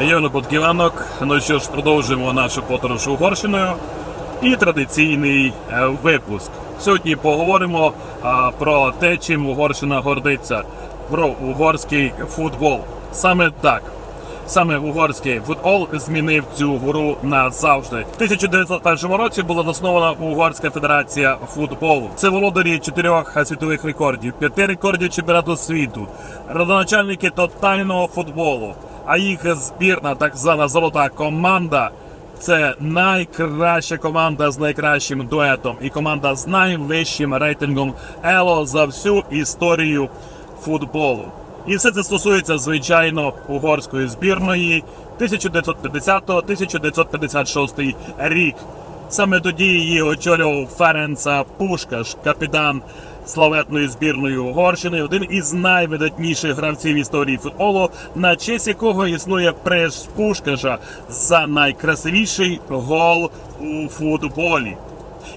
Йону Подківанок. Ну що ж, продовжуємо нашу подорож Угорщиною і традиційний е, випуск. Сьогодні поговоримо а, про те, чим Угорщина гордиться, про угорський футбол. Саме так. Саме угорський футбол змінив цю гру назавжди. В 1901 році була заснована Угорська федерація футболу. Це володарі чотирьох світових рекордів, п'яти рекордів чемпіонату світу, родоначальники тотального футболу. А їх збірна, так звана золота команда. Це найкраща команда з найкращим дуетом і команда з найвищим рейтингом ЕЛО за всю історію футболу. І все це стосується, звичайно, угорської збірної 1950-1956 рік. Саме тоді її очолював Ференца Пушкаш, капітан славетної збірної Угорщини, один із найвидатніших гравців історії футболу, на честь якого існує прес Пушкаша за найкрасивіший гол у футболі.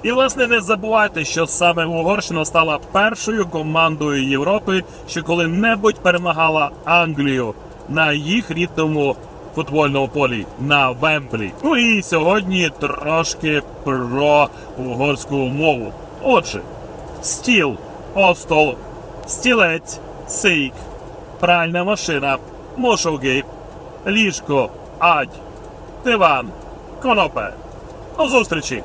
І власне не забувайте, що саме Угорщина стала першою командою Європи, що коли-небудь перемагала Англію на їх рідному футбольному полі на Вемблі. Ну і сьогодні трошки про угорську мову. Отже, стіл, остол, стілець, сейк, пральна машина, мошуги, ліжко, адь, диван, конопе. До зустрічі!